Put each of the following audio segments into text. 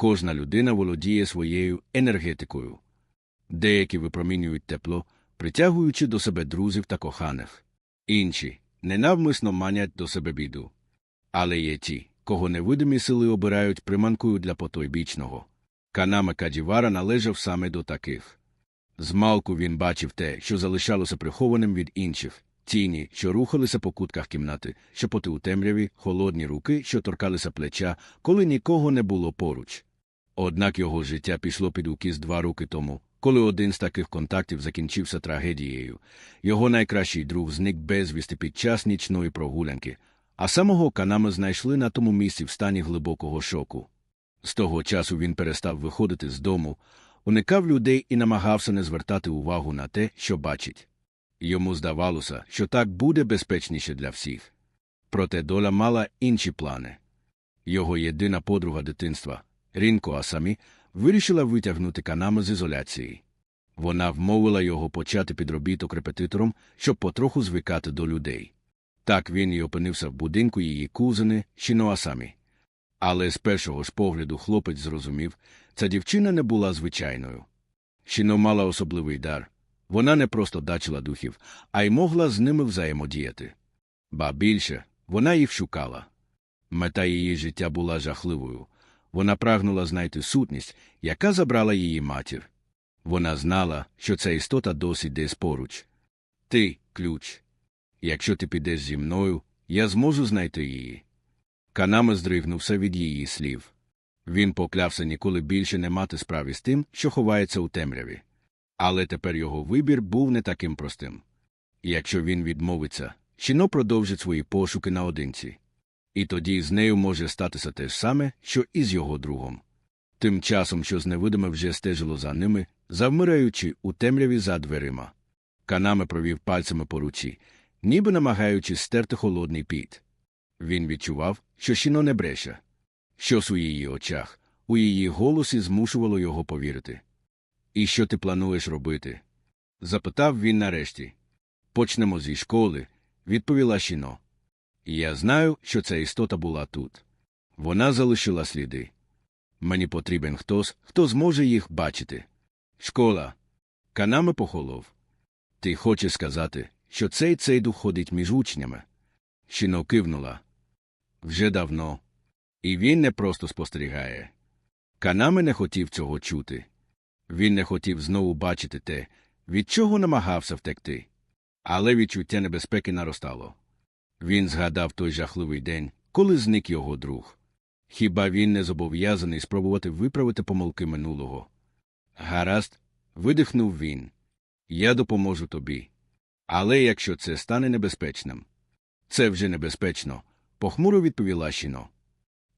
Кожна людина володіє своєю енергетикою. Деякі випромінюють тепло, притягуючи до себе друзів та коханих. Інші ненавмисно манять до себе біду. Але є ті, кого невидимі сили обирають приманкою для потойбічного. Канама Кадівара належав саме до таких. Змалку він бачив те, що залишалося прихованим від інших, тіні, що рухалися по кутках кімнати, шепоти у темряві, холодні руки, що торкалися плеча, коли нікого не було поруч. Однак його життя пішло під укіс два роки тому, коли один з таких контактів закінчився трагедією. Його найкращий друг зник безвісти під час нічної прогулянки, а самого Канами знайшли на тому місці в стані глибокого шоку. З того часу він перестав виходити з дому, уникав людей і намагався не звертати увагу на те, що бачить. Йому здавалося, що так буде безпечніше для всіх. Проте доля мала інші плани. Його єдина подруга дитинства, Рінко Асамі, вирішила витягнути канами з ізоляції. Вона вмовила його почати підробіток репетитором, щоб потроху звикати до людей. Так він і опинився в будинку її кузини Шіно Асамі. Але з першого ж погляду хлопець зрозумів, ця дівчина не була звичайною. Шіно мала особливий дар. Вона не просто дачила духів, а й могла з ними взаємодіяти. Ба більше, вона їх шукала. Мета її життя була жахливою. Вона прагнула знайти сутність, яка забрала її матір. Вона знала, що ця істота досі десь поруч. Ти ключ. Якщо ти підеш зі мною, я зможу знайти її. Канама здригнувся від її слів. Він поклявся ніколи більше не мати справи з тим, що ховається у темряві. Але тепер його вибір був не таким простим. Якщо він відмовиться, Щіно продовжить свої пошуки наодинці. І тоді з нею може статися те ж саме, що і з його другом. Тим часом, що з невидиме вже стежило за ними, завмираючи у темряві за дверима. Канаме провів пальцями по руці, ніби намагаючись стерти холодний піт. Він відчував, що щіно не бреше. Щось у її очах, у її голосі змушувало його повірити. І що ти плануєш робити? запитав він нарешті. Почнемо зі школи, відповіла щіно. Я знаю, що ця істота була тут. Вона залишила сліди. Мені потрібен хтось, хто зможе їх бачити. Школа. Канами похолов. Ти хочеш сказати, що цей цей дух ходить між учнями? Щіно кивнула. Вже давно. І він не просто спостерігає. Канами не хотів цього чути. Він не хотів знову бачити те, від чого намагався втекти. Але відчуття небезпеки наростало. Він згадав той жахливий день, коли зник його друг. Хіба він не зобов'язаний спробувати виправити помилки минулого? Гаразд, видихнув він. Я допоможу тобі. Але якщо це стане небезпечним, це вже небезпечно, похмуро відповіла Щіно.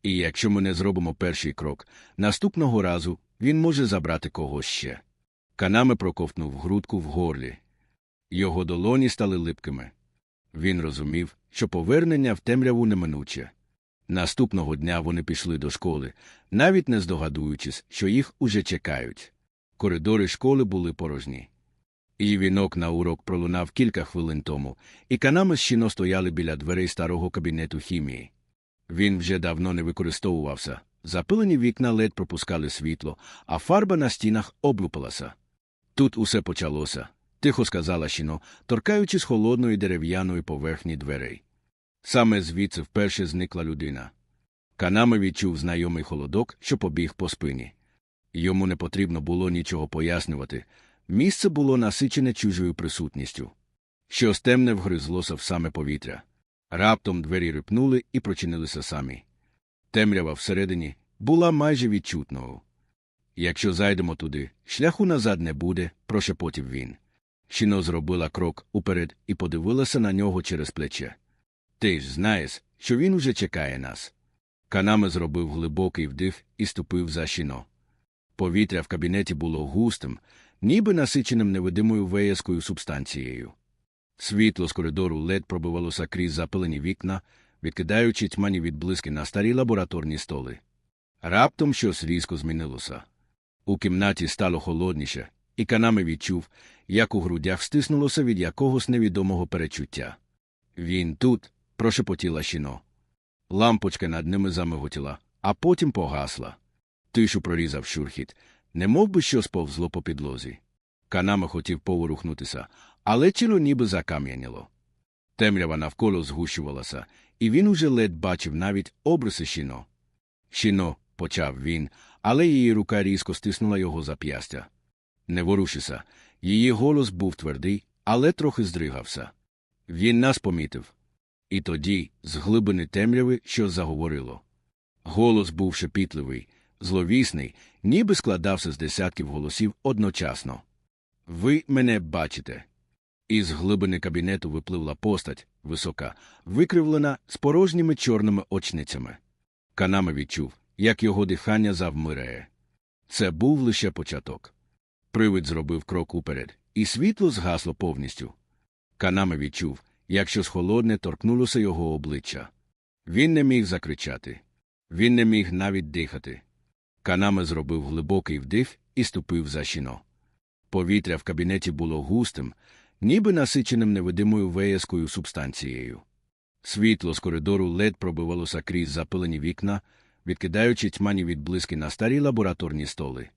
І якщо ми не зробимо перший крок, наступного разу він може забрати когось ще. Канами проковтнув грудку в горлі. Його долоні стали липкими. Він розумів, що повернення в темряву неминуче. Наступного дня вони пішли до школи, навіть не здогадуючись, що їх уже чекають. Коридори школи були порожні. Її вінок на урок пролунав кілька хвилин тому, і канами щіно стояли біля дверей старого кабінету хімії. Він вже давно не використовувався. Запилені вікна ледь пропускали світло, а фарба на стінах облупалася. Тут усе почалося, тихо сказала щіно, торкаючись холодної дерев'яної поверхні дверей. Саме звідси вперше зникла людина. Канами відчув знайомий холодок, що побіг по спині. Йому не потрібно було нічого пояснювати. Місце було насичене чужою присутністю. Щось темне вгризлося в саме повітря. Раптом двері рипнули і прочинилися самі. Темрява всередині була майже відчутною. Якщо зайдемо туди, шляху назад не буде, прошепотів він. Щіно зробила крок уперед і подивилася на нього через плече. Ти ж знаєш, що він уже чекає нас. Канами зробив глибокий вдих і ступив за щіно. Повітря в кабінеті було густим, ніби насиченим невидимою веязкою субстанцією. Світло з коридору ледь пробивалося крізь запилені вікна, відкидаючи тьмані відблиски на старі лабораторні столи. Раптом щось різко змінилося. У кімнаті стало холодніше, і канами відчув, як у грудях стиснулося від якогось невідомого перечуття. Він тут, прошепотіла щіно. Лампочка над ними замиготіла, а потім погасла. Тишу прорізав шурхіт, немов би що сповзло по підлозі. Канама хотів поворухнутися, але тіло ніби закам'яніло. Темрява навколо згущувалася, і він уже ледь бачив навіть обриси Шіно. Шіно, почав він, але її рука різко стиснула його зап'ястя. Не ворушися. Її голос був твердий, але трохи здригався. Він нас помітив. І тоді, з глибини темряви, щось заговорило. Голос був шепітливий, зловісний, ніби складався з десятків голосів одночасно. Ви мене бачите. Із глибини кабінету випливла постать, висока, викривлена з порожніми чорними очницями. Канама відчув, як його дихання завмирає. Це був лише початок. Привид зробив крок уперед, і світло згасло повністю. Канама відчув, як щось холодне торкнулося його обличчя. Він не міг закричати. Він не міг навіть дихати. Канама зробив глибокий вдих і ступив за щіно. Повітря в кабінеті було густим, ніби насиченим невидимою веяскою субстанцією. Світло з коридору ледь пробивалося крізь запилені вікна, відкидаючи тьмані відблиски на старі лабораторні столи.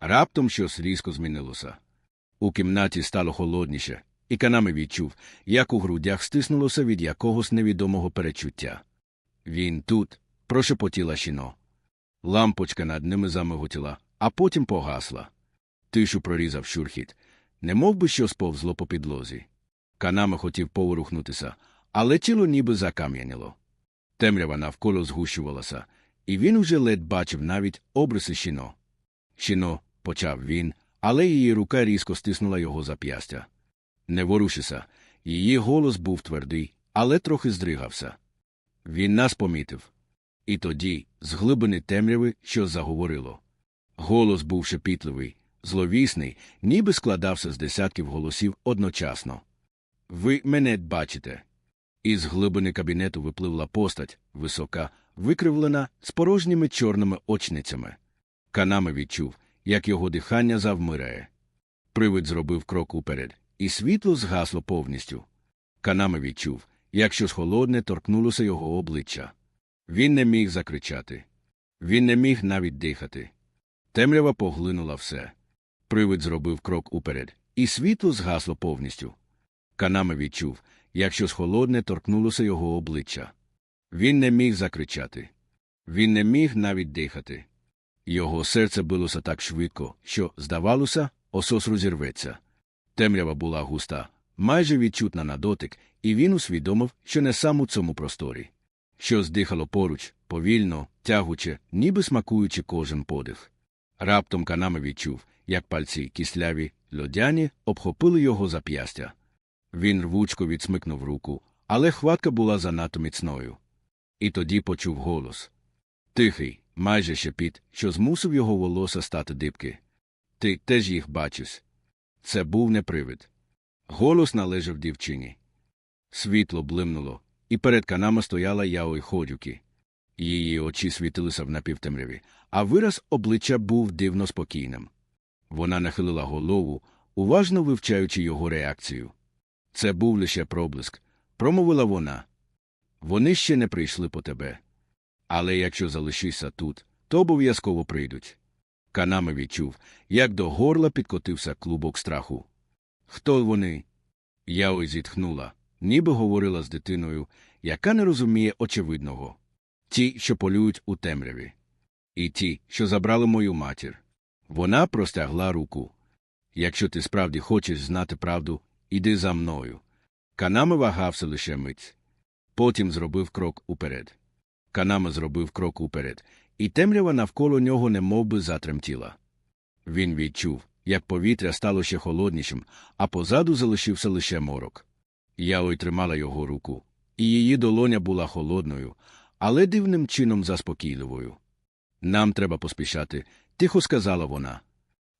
Раптом щось різко змінилося. У кімнаті стало холодніше, і Канами відчув, як у грудях стиснулося від якогось невідомого перечуття. Він тут, прошепотіла щіно. Лампочка над ними замиготіла, а потім погасла. Тишу прорізав шурхіт, немов би що сповзло по підлозі. Канама хотів поворухнутися, але тіло ніби закам'яніло. Темрява навколо згущувалася, і він уже ледь бачив навіть обриси щіно. Щіно, почав він, але її рука різко стиснула його зап'ястя. Не ворушися. Її голос був твердий, але трохи здригався. Він нас помітив. І тоді, з глибини темряви, що заговорило. Голос був шепітливий, зловісний, ніби складався з десятків голосів одночасно. Ви мене бачите. Із глибини кабінету випливла постать, висока, викривлена, з порожніми чорними очницями. Канама відчув, як його дихання завмирає. Привид зробив крок уперед, і світло згасло повністю. Канама відчув, як щось холодне торкнулося його обличчя. Він не міг закричати. Він не міг навіть дихати. Темрява поглинула все. Привид зробив крок уперед, і світло згасло повністю. Канама відчув, як щось холодне торкнулося його обличчя. Він не міг закричати. Він не міг навіть дихати. Його серце билося так швидко, що, здавалося, осос розірветься. Темрява була густа, майже відчутна на дотик, і він усвідомив, що не сам у цьому просторі. Щось дихало поруч, повільно, тягуче, ніби смакуючи кожен подих. Раптом Канама відчув, як пальці кисляві, льодяні, обхопили його зап'ястя. Він рвучко відсмикнув руку, але хватка була занадто міцною. І тоді почув голос. Тихий, майже шепіт, що змусив його волоса стати дибки. Ти теж їх бачиш. Це був не привид. Голос належав дівчині. Світло блимнуло, і перед канама стояла Яой Ходюкі. Її очі світилися в напівтемряві, а вираз обличчя був дивно спокійним. Вона нахилила голову, уважно вивчаючи його реакцію. Це був лише проблиск, промовила вона. Вони ще не прийшли по тебе. Але якщо залишишся тут, то обов'язково прийдуть. Канама відчув, як до горла підкотився клубок страху. Хто вони? Яой зітхнула, ніби говорила з дитиною, яка не розуміє очевидного. Ті, що полюють у темряві. І ті, що забрали мою матір. Вона простягла руку. Якщо ти справді хочеш знати правду, іди за мною. Канама вагався лише мить. Потім зробив крок уперед. Канама зробив крок уперед, і темрява навколо нього немовби затремтіла. Він відчув, як повітря стало ще холоднішим, а позаду залишився лише морок. Яой тримала його руку, і її долоня була холодною, але дивним чином заспокійливою. Нам треба поспішати, тихо сказала вона.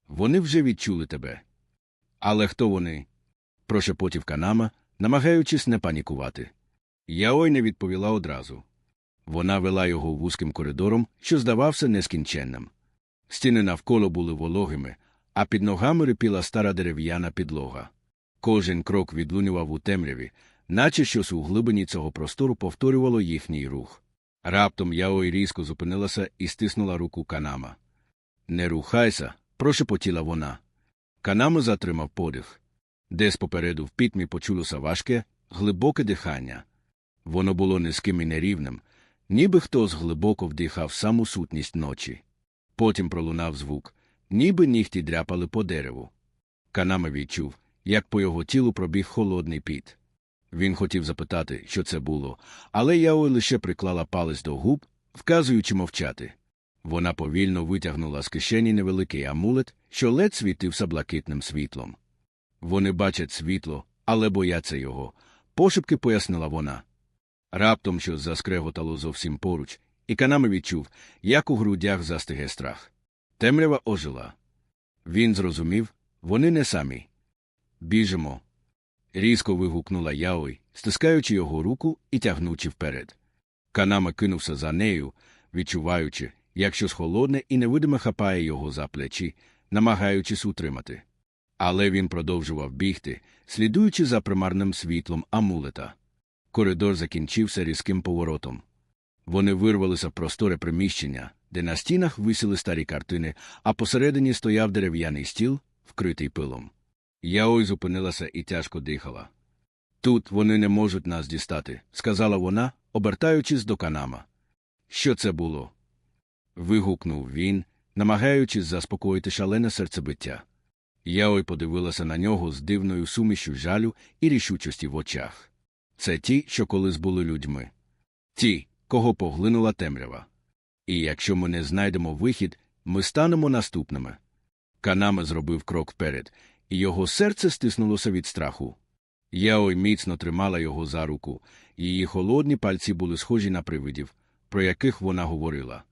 Вони вже відчули тебе. Але хто вони? прошепотів Канама, намагаючись не панікувати. Яой не відповіла одразу. Вона вела його вузьким коридором, що здавався нескінченним. Стіни навколо були вологими, а під ногами рипіла стара дерев'яна підлога. Кожен крок відлунював у темряві, наче щось у глибині цього простору повторювало їхній рух. Раптом Яой різко зупинилася і стиснула руку Канама. Не рухайся, прошепотіла вона. Канами затримав подих. Десь попереду в пітьмі почулося важке, глибоке дихання. Воно було низьким і нерівним, ніби хтось глибоко вдихав саму сутність ночі. Потім пролунав звук, ніби нігті дряпали по дереву. Канами відчув, як по його тілу пробіг холодний піт. Він хотів запитати, що це було, але Яой лише приклала палець до губ, вказуючи мовчати. Вона повільно витягнула з кишені невеликий амулет, що ледь світився блакитним світлом. Вони бачать світло, але бояться його, пошепки пояснила вона. Раптом щось заскреготало зовсім поруч, і Канами відчув, як у грудях застиге страх. Темрява ожила. Він зрозумів, вони не самі. Біжимо. Різко вигукнула Яой, стискаючи його руку і тягнучи вперед. Канама кинувся за нею, відчуваючи, як щось холодне і невидиме хапає його за плечі, намагаючись утримати. Але він продовжував бігти, слідуючи за примарним світлом амулета. Коридор закінчився різким поворотом. Вони вирвалися в просторе приміщення, де на стінах висіли старі картини, а посередині стояв дерев'яний стіл, вкритий пилом. Яой зупинилася і тяжко дихала. Тут вони не можуть нас дістати, сказала вона, обертаючись до канама. Що це було? вигукнув він, намагаючись заспокоїти шалене серцебиття. Яой подивилася на нього з дивною сумішю жалю і рішучості в очах. Це ті, що колись були людьми. Ті, кого поглинула темрява. І якщо ми не знайдемо вихід, ми станемо наступними. Канаме зробив крок вперед, і його серце стиснулося від страху. Яой міцно тримала його за руку, і її холодні пальці були схожі на привидів, про яких вона говорила.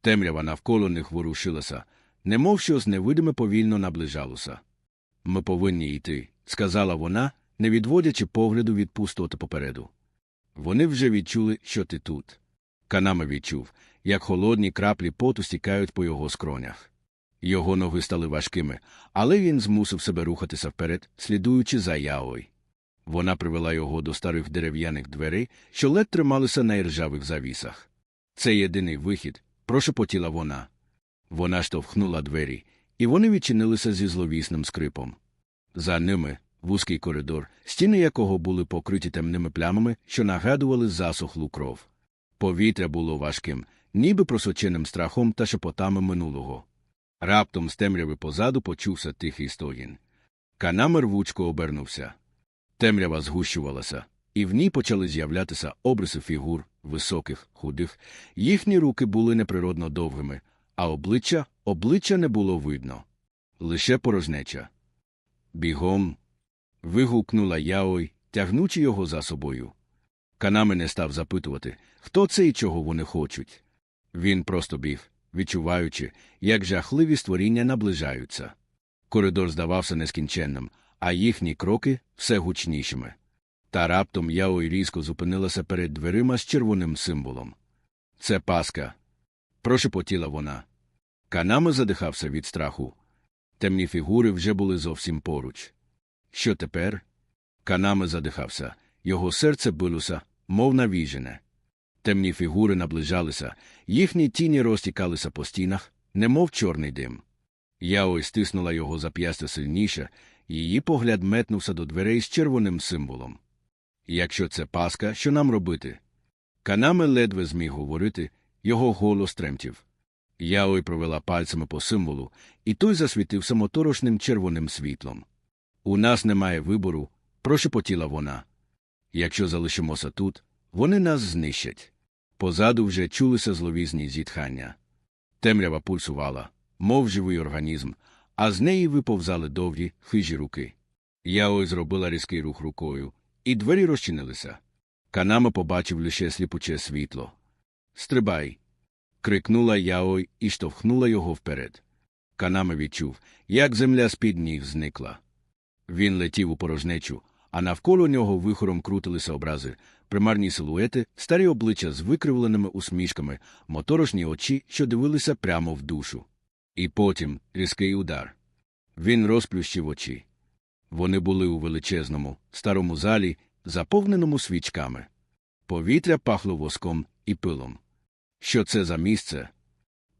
Темрява навколо них ворушилася, немов щось невидиме повільно наближалося. Ми повинні йти, сказала вона, не відводячи погляду від пустоти попереду. Вони вже відчули, що ти тут. Канама відчув, як холодні краплі поту стікають по його скронях. Його ноги стали важкими, але він змусив себе рухатися вперед, слідуючи за Яой. Вона привела його до старих дерев'яних дверей, що ледь трималися на іржавих завісах. Це єдиний вихід, прошепотіла вона. Вона штовхнула двері, і вони відчинилися зі зловісним скрипом. За ними вузький коридор, стіни якого були покриті темними плямами, що нагадували засохлу кров. Повітря було важким, ніби просоченим страхом та шепотами минулого. Раптом з темряви позаду почувся тихий стогін. Канамер вучко обернувся. Темрява згущувалася, і в ній почали з'являтися обриси фігур, високих, худих. Їхні руки були неприродно довгими, а обличчя обличчя не було видно. Лише порожнеча. Бігом. Вигукнула Яой, тягнучи його за собою. Канами не став запитувати, хто це і чого вони хочуть. Він просто біг, відчуваючи, як жахливі створіння наближаються. Коридор здавався нескінченним, а їхні кроки все гучнішими. Та раптом Яой різко зупинилася перед дверима з червоним символом. Це паска. прошепотіла вона. Канами задихався від страху. Темні фігури вже були зовсім поруч. Що тепер? Канами задихався, його серце билося, мов навіжене. Темні фігури наближалися, їхні тіні розтікалися по стінах, немов чорний дим. Яой стиснула його зап'ястя сильніше, її погляд метнувся до дверей з червоним символом. Якщо це паска, що нам робити? Канаме ледве зміг говорити, його голос тремтів. Яой провела пальцями по символу, і той засвітився моторошним червоним світлом. У нас немає вибору, прошепотіла вона. Якщо залишимося тут, вони нас знищать. Позаду вже чулися зловізні зітхання. Темрява пульсувала, мов живий організм, а з неї виповзали довгі, хижі руки. Яой зробила різкий рух рукою, і двері розчинилися. Канама побачив лише сліпуче світло. Стрибай. крикнула Яой і штовхнула його вперед. Канама відчув, як земля з під ніг зникла. Він летів у порожнечу, а навколо нього вихором крутилися образи, примарні силуети, старі обличчя з викривленими усмішками, моторошні очі, що дивилися прямо в душу. І потім різкий удар. Він розплющив очі. Вони були у величезному, старому залі, заповненому свічками. Повітря пахло воском і пилом. Що це за місце?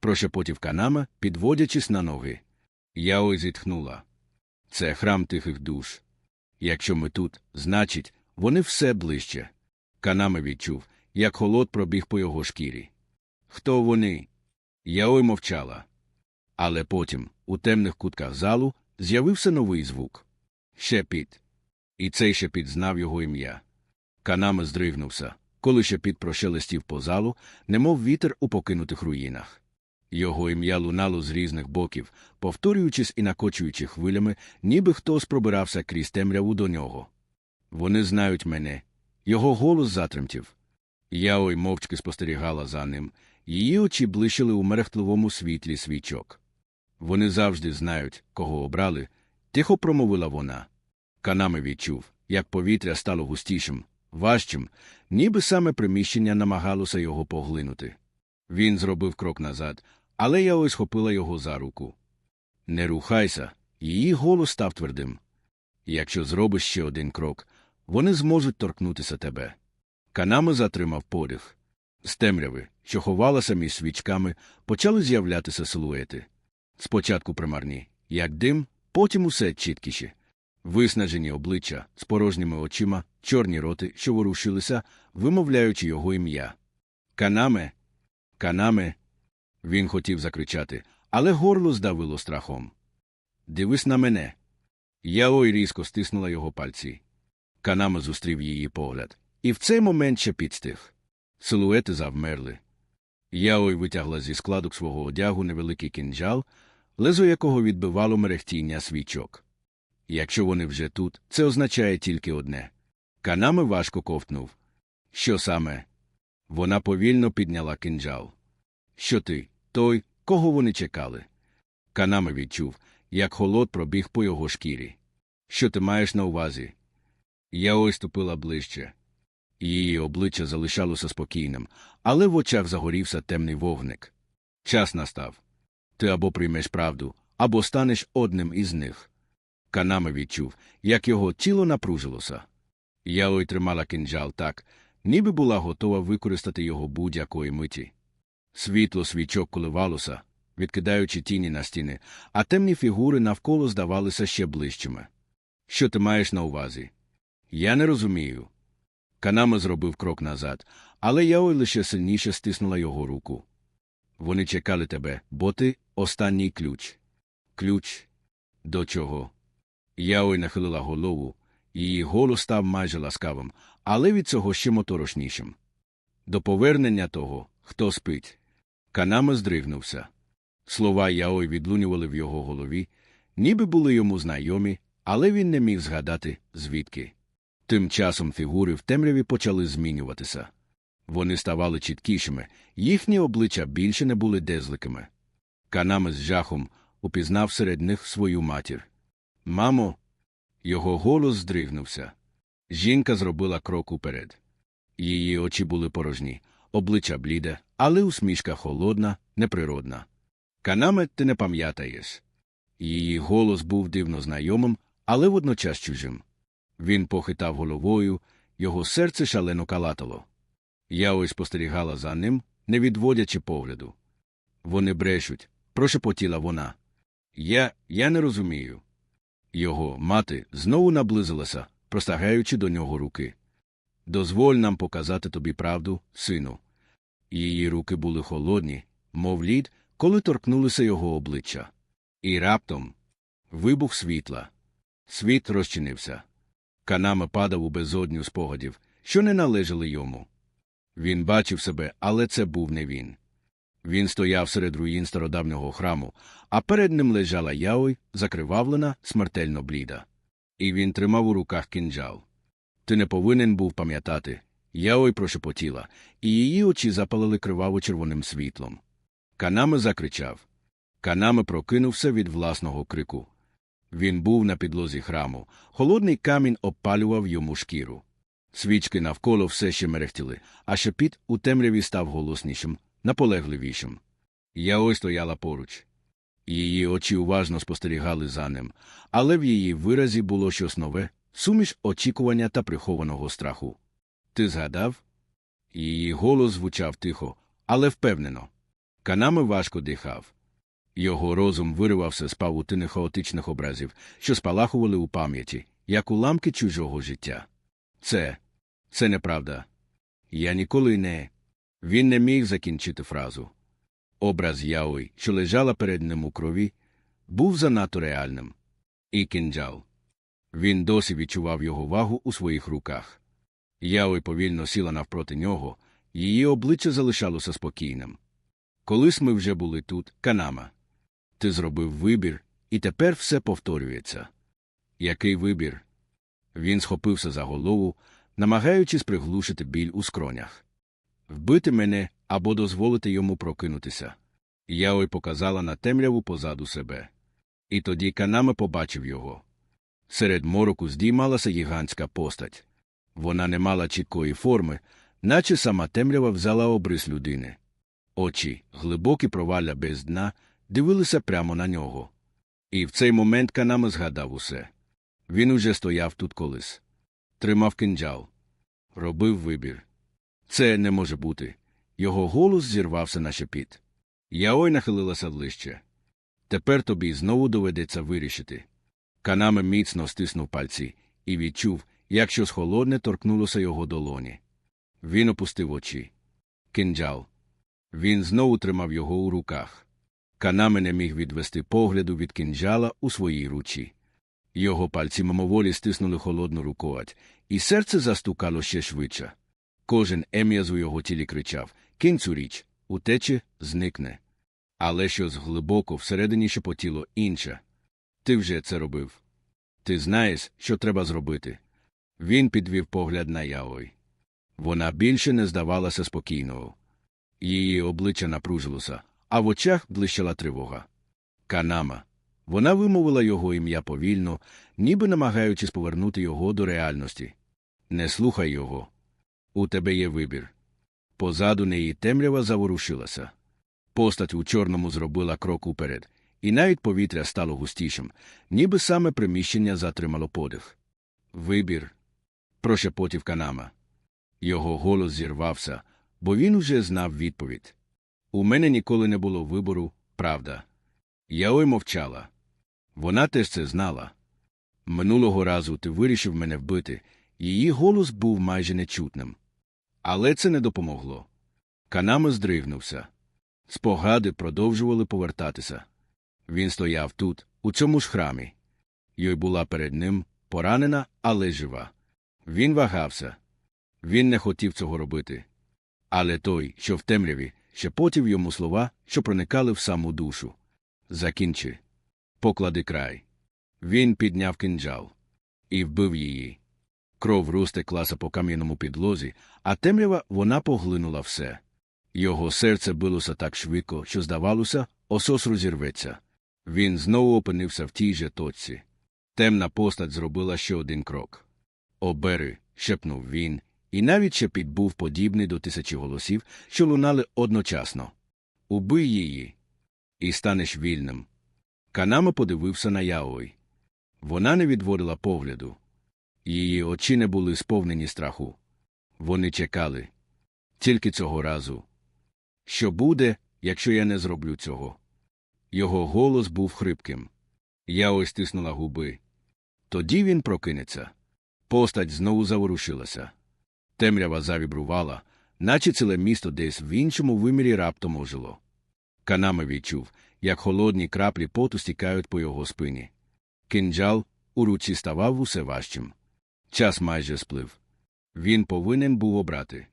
прошепотів канама, підводячись на ноги. Яой зітхнула. Це храм тихих душ. Якщо ми тут, значить, вони все ближче. Канаме відчув, як холод пробіг по його шкірі. Хто вони? Яой мовчала. Але потім, у темних кутках залу, з'явився новий звук шепіт. І цей шепіт знав його ім'я. Канаме здригнувся, коли шепіт прошелестів по залу, немов вітер у покинутих руїнах. Його ім'я лунало з різних боків, повторюючись і накочуючи хвилями, ніби хтось пробирався крізь темряву до нього. Вони знають мене. Його голос затремтів. Яой мовчки спостерігала за ним, її очі блищили у мерехтливому світлі свічок. Вони завжди знають, кого обрали, тихо промовила вона. Канами відчув, як повітря стало густішим, важчим, ніби саме приміщення намагалося його поглинути. Він зробив крок назад, але я ось схопила його за руку. Не рухайся, її голос став твердим. Якщо зробиш ще один крок, вони зможуть торкнутися тебе. Канами затримав подих. З темряви, що ховалася між свічками, почали з'являтися силуети. Спочатку примарні, як дим, потім усе чіткіше. Виснажені обличчя з порожніми очима, чорні роти, що ворушилися, вимовляючи його ім'я. Канаме, канаме. Він хотів закричати, але горло здавило страхом. Дивись на мене. Яой різко стиснула його пальці. Канаме зустрів її погляд, і в цей момент ще підстиг. Силуети завмерли. Яой витягла зі складок свого одягу невеликий кінжал, лезо якого відбивало мерехтіння свічок. Якщо вони вже тут, це означає тільки одне. Канами важко ковтнув. Що саме? Вона повільно підняла кинджал. Що ти, той, кого вони чекали? Канами відчув, як холод пробіг по його шкірі. Що ти маєш на увазі? Я ось ступила ближче. Її обличчя залишалося спокійним, але в очах загорівся темний вогник. Час настав. Ти або приймеш правду, або станеш одним із них. Канами відчув, як його тіло напружилося. Яой тримала кинджал так, ніби була готова використати його будь-якої миті. Світло свічок коливалося, відкидаючи тіні на стіни, а темні фігури навколо здавалися ще ближчими. Що ти маєш на увазі? Я не розумію. Канама зробив крок назад, але Яой лише сильніше стиснула його руку. Вони чекали тебе, бо ти останній ключ. Ключ? До чого? Яой нахилила голову, її голос став майже ласкавим, але від цього ще моторошнішим. До повернення того, хто спить. Канама здригнувся. Слова Яой відлунювали в його голові, ніби були йому знайомі, але він не міг згадати, звідки. Тим часом фігури в темряві почали змінюватися. Вони ставали чіткішими, їхні обличчя більше не були дезликими. Канами з жахом упізнав серед них свою матір. Мамо. Його голос здригнувся. Жінка зробила крок уперед. Її очі були порожні, обличчя бліде, але усмішка холодна, неприродна. Канаме, ти не пам'ятаєш. Її голос був дивно знайомим, але водночас чужим. Він похитав головою, його серце шалено калатало. Я ось спостерігала за ним, не відводячи погляду. Вони брешуть, прошепотіла вона. Я, я не розумію. Його мати знову наблизилася, простагаючи до нього руки. Дозволь нам показати тобі правду, сину. Її руки були холодні, мов лід, коли торкнулися його обличчя. І раптом вибух світла. Світ розчинився. Канама падав у безодню спогадів, що не належали йому. Він бачив себе, але це був не він. Він стояв серед руїн стародавнього храму, а перед ним лежала яой, закривавлена, смертельно бліда. І він тримав у руках кинджал. Ти не повинен був пам'ятати. Яой прошепотіла, і її очі запалили криваво червоним світлом. Канаме закричав. Канаме прокинувся від власного крику. Він був на підлозі храму, холодний камінь обпалював йому шкіру. Свічки навколо все ще мерехтіли, а шепіт у темряві став голоснішим, наполегливішим. Я ось стояла поруч. Її очі уважно спостерігали за ним, але в її виразі було щось нове, суміш очікування та прихованого страху. Ти згадав? Її голос звучав тихо, але впевнено. Канами важко дихав. Його розум виривався з павутини хаотичних образів, що спалахували у пам'яті, як уламки чужого життя. Це, це неправда. Я ніколи не. Він не міг закінчити фразу. Образ Яой, що лежала перед ним у крові, був занадто реальним. І кинджал. Він досі відчував його вагу у своїх руках. Яой повільно сіла навпроти нього, її обличчя залишалося спокійним. Колись ми вже були тут, Канама. Ти зробив вибір, і тепер все повторюється. Який вибір? Він схопився за голову, намагаючись приглушити біль у скронях. Вбити мене або дозволити йому прокинутися. Яой показала на темряву позаду себе. І тоді Канама побачив його. Серед мороку здіймалася гігантська постать. Вона не мала чіткої форми, наче сама темрява взяла обрис людини. Очі, глибокі провалля без дна, дивилися прямо на нього. І в цей момент Канама згадав усе. Він уже стояв тут колись. Тримав кинджал. Робив вибір. Це не може бути. Його голос зірвався на шепіт. Яой нахилилася ближче. Тепер тобі знову доведеться вирішити. Канаме міцно стиснув пальці і відчув, як холодне торкнулося його долоні. Він опустив очі. Кинджал. Він знову тримав його у руках. Канаме не міг відвести погляду від кинджала у своїй руці. Його пальці мимоволі стиснули холодну рукоять, і серце застукало ще швидше. Кожен ем'яз у його тілі кричав Кинь цю річ, утече, зникне. Але щось глибоко всередині шепотіло інше. Ти вже це робив. Ти знаєш, що треба зробити. Він підвів погляд на Яой. Вона більше не здавалася спокійною. Її обличчя напружилося, а в очах блищала тривога. Канама. Вона вимовила його ім'я повільно, ніби намагаючись повернути його до реальності. Не слухай його. У тебе є вибір. Позаду неї темрява заворушилася. Постать у чорному зробила крок уперед, і навіть повітря стало густішим, ніби саме приміщення затримало подих. Вибір. Прошепотів Канама. Його голос зірвався, бо він уже знав відповідь. У мене ніколи не було вибору, правда. Яой мовчала. Вона теж це знала. Минулого разу ти вирішив мене вбити, її голос був майже нечутним. Але це не допомогло. Канама здригнувся. Спогади продовжували повертатися. Він стояв тут, у цьому ж храмі. Йой була перед ним поранена, але жива. Він вагався. Він не хотів цього робити. Але той, що в темряві, шепотів йому слова, що проникали в саму душу. Закінчи. Поклади край. Він підняв кинджал і вбив її. Кров розтеклася по кам'яному підлозі, а темрява вона поглинула все. Його серце билося так швидко, що, здавалося, осос розірветься. Він знову опинився в тій же точці. Темна постать зробила ще один крок. Обери, шепнув він, і навіть шепіт був подібний до тисячі голосів, що лунали одночасно. Убий її, і станеш вільним. Канама подивився на Яой. Вона не відводила погляду. Її очі не були сповнені страху. Вони чекали. Тільки цього разу. Що буде, якщо я не зроблю цього? Його голос був хрипким. Я ось стиснула губи. Тоді він прокинеться. Постать знову заворушилася. Темрява завібрувала, наче ціле місто десь в іншому вимірі раптом ожило. Канами відчув, як холодні краплі поту стікають по його спині. Кинджал у руці ставав усе важчим. Час майже сплив. Він повинен був обрати.